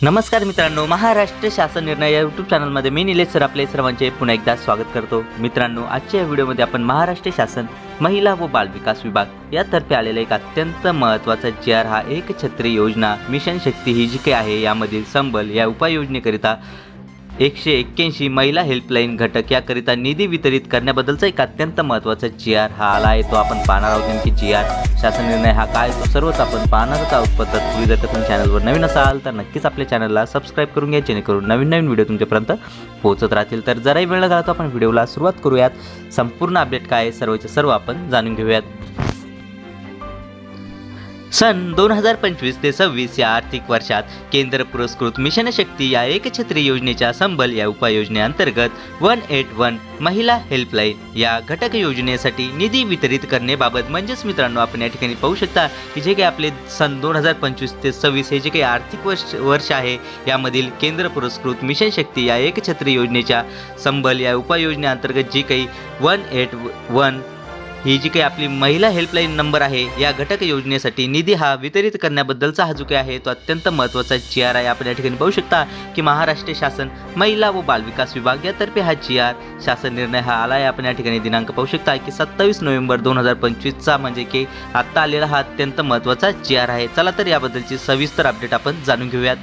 नमस्कार मित्रांनो महाराष्ट्र शासन निर्णय या यूट्यूब चॅनलमध्ये मी निलेश सर आपले सर्वांचे पुन्हा एकदा स्वागत करतो. मित्रांनो आजच्या या व्हिडिओमध्ये आपण महाराष्ट्र शासन महिला व बालविकास विभाग यातर्फे आलेला एक अत्यंत महत्त्वाचा जी आर हा एक छत्री योजना मिशन शक्ती ही जी काही आहे यामधील संबल या उपाययोजनेकरिता एकशे एक्क्याऐंशी महिला हेल्पलाईन घटक याकरिता निधी वितरित करण्याबद्दलचा एक अत्यंत महत्त्वाचा जी आर हा आला आहे. तो आपण पाहणार आहोत नेमकी जी आर शासन निर्णय हा काय? तो सर्वच आपण पाहणारच आहोत. पद्धत तुम्ही जर का तुम्ही चॅनलवर नवीन असाल तर नक्कीच आपल्या चॅनलला सबस्क्राईब करून घ्या जेणेकरून नवीन नवीन व्हिडिओ तुमच्यापर्यंत पोहोचत राहतील. तर जराही वेळ लागला तर आपण व्हिडिओला सुरुवात करूयात. संपूर्ण अपडेट काय आहे? सर्व आपण जाणून घेऊयात. सन दोन हजार पंचवीस ते सव्वीस या आर्थिक वर्षात केंद्र पुरस्कृत मिशन शक्ती या एकछत्री योजनेच्या संबल या उपाययोजनेअंतर्गत वन एट वन महिला हेल्पलाईन या घटक योजनेसाठी निधी वितरित करण्याबाबत म्हणजेच मित्रांनो आपण या ठिकाणी पाहू शकता की जे काही आपले सन दोन हजार पंचवीस ते सव्वीस हे जे काही आर्थिक वर्ष वर्ष आहे यामधील केंद्र पुरस्कृत मिशन शक्ती या एकछत्री योजनेच्या संबल या उपाययोजनेअंतर्गत जी काही वन एट वन ही जी काही आपली महिला हेल्पलाईन नंबर आहे या घटक योजनेसाठी निधी हा वितरित करण्याबद्दलचा हा जो काही आहे तो अत्यंत महत्त्वाचा जी आर आहे आपण या ठिकाणी पाहू शकता की महाराष्ट्र शासन महिला व बालविकास विभाग यातर्फे हा जी आर शासन निर्णय हा आला आहे आपण या ठिकाणी दिनांक पाहू शकता की सत्तावीस नोव्हेंबर दोन हजार पंचवीसचा म्हणजे की आत्ता आलेला हा अत्यंत महत्त्वाचा जी आर आहे. चला तर याबद्दलची सविस्तर अपडेट आपण जाणून घेऊयात.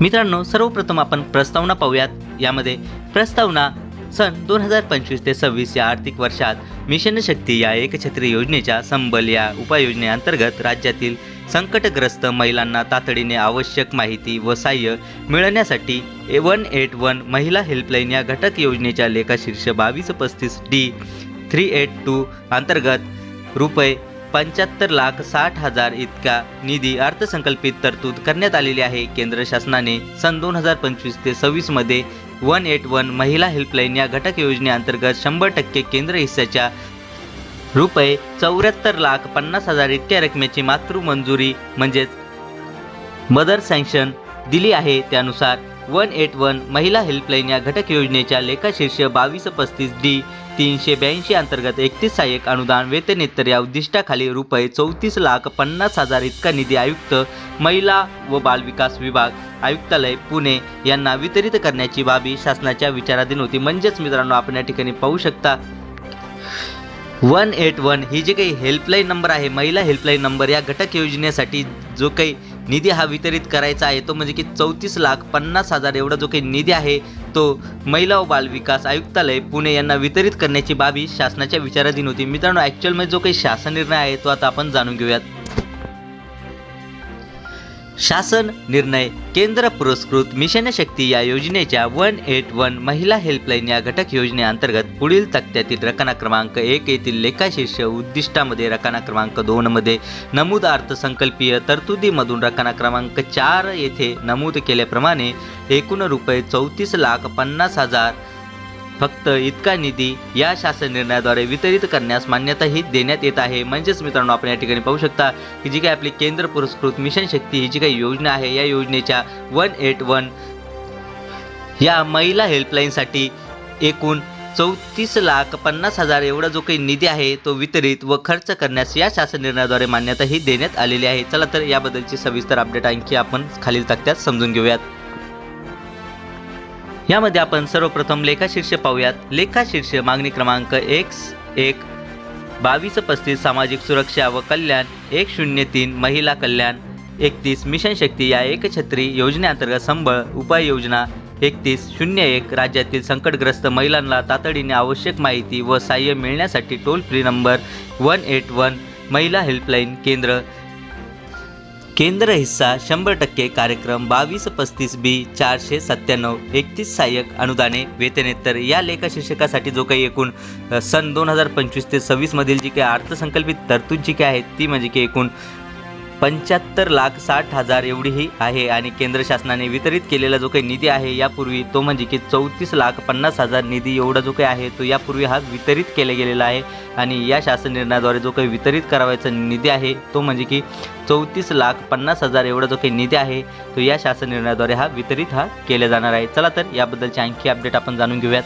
मित्रांनो सर्वप्रथम आपण प्रस्तावना पाहूयात. यामध्ये प्रस्तावना सन दोन हजार पंचवीस ते सव्वीस या आर्थिक वर्षात मिशन शक्ती या एकछत्री योजनेच्या संबल या उपाययोजनेअंतर्गत राज्यातील संकटग्रस्त महिलांना तातडीने आवश्यक माहिती व सहाय्य मिळण्यासाठी ए वन एट वन महिला हेल्पलाईन या घटक योजनेच्या लेखाशीर्ष बावीस पस्तीस डी थ्री एट टू अंतर्गत रुपये पंच्याहत्तर लाख साठ हजार इतका निधी अर्थसंकल्पित तरतूद करण्यात आलेली आहे. केंद्र शासनाने सन दोन हजार पंचवीस ते सव्वीसमध्ये वन एट वन महिला हेल्पलाईन या घटक योजनेअंतर्गत शंभर टक्के केंद्र हिस्साच्या रुपये चौऱ्याहत्तर लाख पन्नास हजार इतक्या रकमेची मातृ मंजुरी म्हणजेच मदर सँक्शन दिली आहे त्यानुसार वन एट वन महिला हेल्पलाईन या घटक योजनेच्या लेखाशीर्ष बावीस पस्तीस डी तीनशे ब्याऐंशी अंतर्गत एकतीस सहाय्यक अनुदान वेतनेत्तर या उद्दिष्टाखाली रुपये चौतीस लाख पन्नास हजार इतका निधी आयुक्त महिला व बालविकास विभाग आयुक्तालय पुणे यांना वितरित करण्याची बाबी शासनाच्या विचाराधीन होती. म्हणजेच मित्रांनो आपण या ठिकाणी पाहू शकता वन एट वन ही जी काही हेल्पलाईन नंबर आहे महिला हेल्पलाईन नंबर या घटक योजनेसाठी जो काही निधी हा वितरित करायचा आहे तो म्हणजे की चौतीस लाख पन्नास हजार एवढा जो काही निधी आहे तो महिला व बालविकास आयुक्तालय पुणे यांना वितरित करण्याची बाबी शासनाच्या विचाराधीन होती. मित्रांनो ॲक्च्युअलमध्ये जो काही शासन निर्णय आहे तो आता आपण जाणून घेऊयात. शासन निर्णय केंद्र पुरस्कृत मिशन शक्ती या योजनेच्या वन एट वन महिला हेल्पलाईन या घटक योजनेअंतर्गत पुढील तक्त्यातील रकाना क्रमांक एक येथील लेखाशीर्ष उद्दिष्टामध्ये रकाना क्रमांक दोनमध्ये नमूद अर्थसंकल्पीय तरतुदीमधून रकाना क्रमांक चार येथे नमूद केल्याप्रमाणे एकूण रुपये चौतीस लाख पन्नास हजार फक्त इतका निधी या शासन निर्णयाद्वारे वितरित करण्यास मान्यताही देण्यात येत आहे. म्हणजेच मित्रांनो आपण या ठिकाणी पाहू शकता की जी काही आपली केंद्र पुरस्कृत मिशन शक्ती ही जी काही योजना आहे या योजनेच्या वन एट वन या महिला हेल्पलाईनसाठी एकूण चौतीस लाख पन्नास हजार एवढा जो काही निधी आहे तो वितरित व खर्च करण्यास या शासन निर्णयाद्वारे मान्यताही देण्यात आलेली आहे. चला तर याबद्दलची सविस्तर अपडेट आणखी आपण खालील तक्त्यात समजून घेऊयात. यामध्ये आपण सर्वप्रथम लेखाशीर्ष पाहूयात. लेखाशीर्ष मागणी क्रमांक एक एक बावीस पस्तीस सामाजिक सुरक्षा व कल्याण एक शून्य तीन महिला कल्याण एकतीस मिशन शक्ती या एकछत्री योजनेअंतर्गत संबळ उपाययोजना एकतीस शून्य एक राज्यातील संकटग्रस्त महिलांना तातडीने आवश्यक माहिती व सहाय्य मिळण्यासाठी toll free number one eight one महिला हेल्पलाईन केंद्र केंद्र हिस्सा शंभर टक्के कार्यक्रम बावीस पस्तीस बी चारशे सत्त्याण्णव एकतीस सहाय्यक अनुदाने वेतनेत्तर या लेखा जो काही एकूण सन दोन हजार पंचवीस ते सव्वीसमधील जी काही अर्थसंकल्पित तरतूद जी काही आहे ती म्हणजे की एकूण पंच्याहत्तर लाख साठ हजार एवढीही आहे आणि केंद्र शासनाने वितरित केलेला जो काही निधी आहे यापूर्वी तो म्हणजे की चौतीस लाख पन्नास हजार निधी एवढा जो काही आहे तो यापूर्वी हा वितरित केला गेलेला आहे. आणि या शासन निर्णयाद्वारे जो काही वितरित करावायचा निधी आहे तो म्हणजे की चौतीस लाख पन्नास हजार एवढा जो काही निधी आहे तो या शासन निर्णयाद्वारे हा वितरित हा केला जाणार आहे. चला तर याबद्दलची आणखी अपडेट आपण जाणून घेऊयात.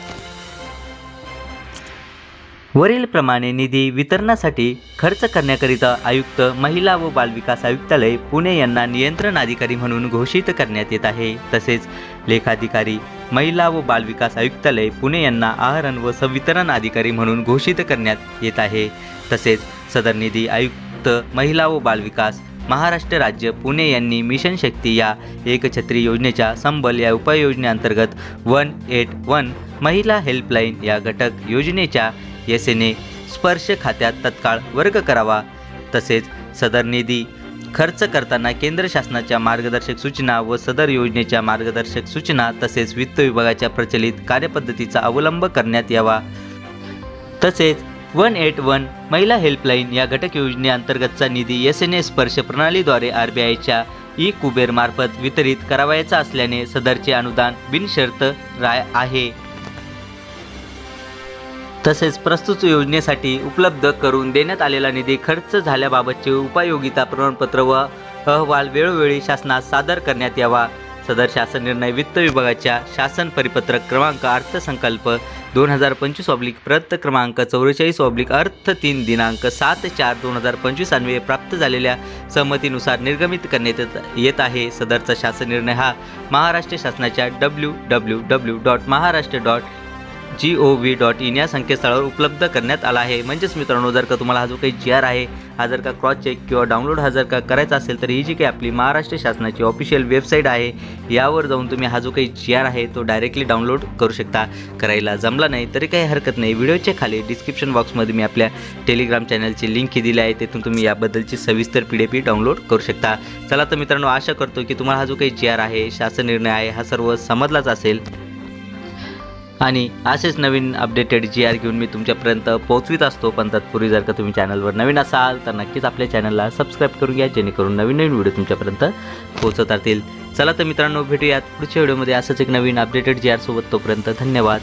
वरीलप्रमाणे निधी वितरणासाठी खर्च करण्याकरिता आयुक्त महिला व बालविकास आयुक्तालय पुणे यांना नियंत्रण अधिकारी म्हणून घोषित करण्यात येत आहे. तसेच लेखाधिकारी महिला व बालविकास आयुक्तालय पुणे यांना आहरण व संवितरण अधिकारी म्हणून घोषित करण्यात येत आहे. तसेच सदर निधी आयुक्त महिला व बालविकास महाराष्ट्र राज्य पुणे यांनी मिशन शक्ती या एकछत्री योजनेच्या संबल या उपाययोजनेअंतर्गत वन एट वन महिला हेल्पलाईन या घटक योजनेच्या येसेने स्पर्श खात्यात तत्काळ वर्ग करावा. तसेच सदर निधी खर्च करताना केंद्र शासनाच्या मार्गदर्शक सूचना व सदर योजनेच्या मार्गदर्शक सूचना तसेच वित्त विभागाच्या प्रचलित कार्यपद्धतीचा अवलंब करण्यात यावा. तसेच वन एट वन महिला हेल्पलाईन या घटक योजनेअंतर्गतचा निधी एस एन एस स्पर्श प्रणालीद्वारे आर बी आयच्या ई कुबेरमार्फत वितरित करावयाचा असल्याने सदरचे अनुदान बिनशर्त राय आहे. तसेच प्रस्तुत योजनेसाठी उपलब्ध करून देण्यात आलेला निधी खर्च झाल्याबाबतचे उपयोगिता प्रमाणपत्र व अहवाल वेळोवेळी शासनास सादर करण्यात यावा. सदर शासन निर्णय वित्त विभागाच्या शासन परिपत्रक क्रमांक अर्थसंकल्प दोन हजार पंचवीस ऑब्लिक प्रत क्रमांक चौवेचाळीस ऑब्लिक अर्थ तीन दिनांक सात चार दोन हजार पंचवीस अन्वये प्राप्त झालेल्या सहमतीनुसार निर्गमित करण्यात येत- येत आहे. सदरचा शासन निर्णय हा महाराष्ट्र शासनाच्या W W W dot Maharashtra dot G O V dot in या संकेतस्थळावर उपलब्ध करण्यात आला आहे. म्हणजेच मित्रांनो जर का तुम्हाला हा जो काही जी आर आहे हा जर का क्रॉस चेक किंवा डाउनलोड हा जर का करायचा असेल तर ही जी काही आपली महाराष्ट्र शासनाची ऑफिशियल वेबसाईट आहे यावर जाऊन तुम्ही हा जो काही जी आर आहे तो डायरेक्टली डाउनलोड करू शकता. करायला जमला नाही तरी काही हरकत नाही. व्हिडिओच्या खाली डिस्क्रिप्शन बॉक्समध्ये मी आपल्या टेलिग्राम चॅनलची लिंक दिली आहे तेथून तुम्ही याबद्दलची सविस्तर पी डी पी डाउनलोड करू शकता. चला तर मित्रांनो आशा करतो की तुम्हाला हा जो काही जी आर आहे शासन निर्णय आहे हा सर्व समजलाच असेल. आणि असेच नवीन अपडेटेड जी आर घेऊन मी तुमच्यापर्यंत पोहोचवित असतो. पण तत्पूर्वी जर का तुम्ही चॅनलवर नवीन असाल तर नक्कीच आपल्या चॅनलला सबस्क्राईब करून घ्या जेणेकरून नवीन नवीन व्हिडिओ तुमच्यापर्यंत पोहोचत राहतील. चला तर मित्रांनो भेटूयात पुढच्या व्हिडिओमध्ये असंच एक नवीन अपडेटेड जी आर सोबत तोपर्यंत धन्यवाद.